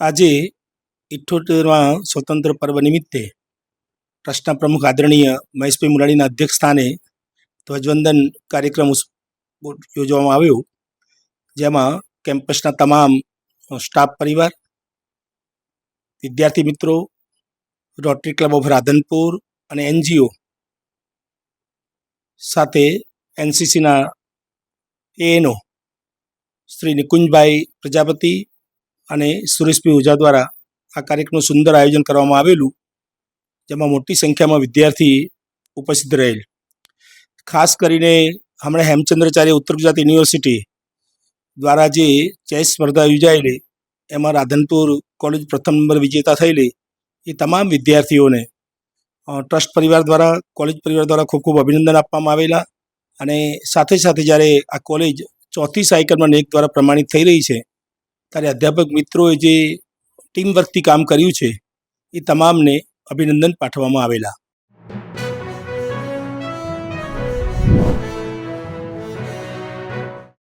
આજે ઇઠ્ઠોતેરમાં સ્વતંત્ર પર્વ નિમિત્તે ટ્રસ્ટના પ્રમુખ આદરણીય મહેશભાઈ મુરાણીના અધ્યક્ષસ્થાને ધ્વજવંદન કાર્યક્રમ યોજવામાં આવ્યો. જેમાં કેમ્પસના તમામ સ્ટાફ પરિવાર, વિદ્યાર્થી મિત્રો, રોટરી ક્લબ ઓફ રાધનપુર અને એનજીઓ સાથે એનસીસીના એએનઓ શ્રી નિકુંજભાઈ પ્રજાપતિ અને સુરેશભાઈ ઓઝા દ્વારા આ કાર્યક્રમનું સુંદર આયોજન કરવામાં આવેલું, જેમાં મોટી સંખ્યામાં વિદ્યાર્થી ઉપસ્થિત રહેલ. ખાસ કરીને હમણાં હેમચંદ્રાચાર્ય ઉત્તર ગુજરાત યુનિવર્સિટી દ્વારા જે ચેસ સ્પર્ધા યોજાયેલી, એમાં રાધનપુર કોલેજ પ્રથમ નંબર વિજેતા થયેલી, એ તમામ વિદ્યાર્થીઓને ટ્રસ્ટ પરિવાર દ્વારા, કોલેજ પરિવાર દ્વારા ખૂબ ખૂબ અભિનંદન આપવામાં આવેલા અને સાથે સાથે જ્યારે આ કોલેજ ચોથી સાયકલમાં નેક દ્વારા પ્રમાણિત થઈ રહી છે ત્યારે અધ્યાપક મિત્રોએ જે ટીમ વર્કથી કામ કર્યું છે એ તમામને અભિનંદન પાઠવવામાં આવેલા.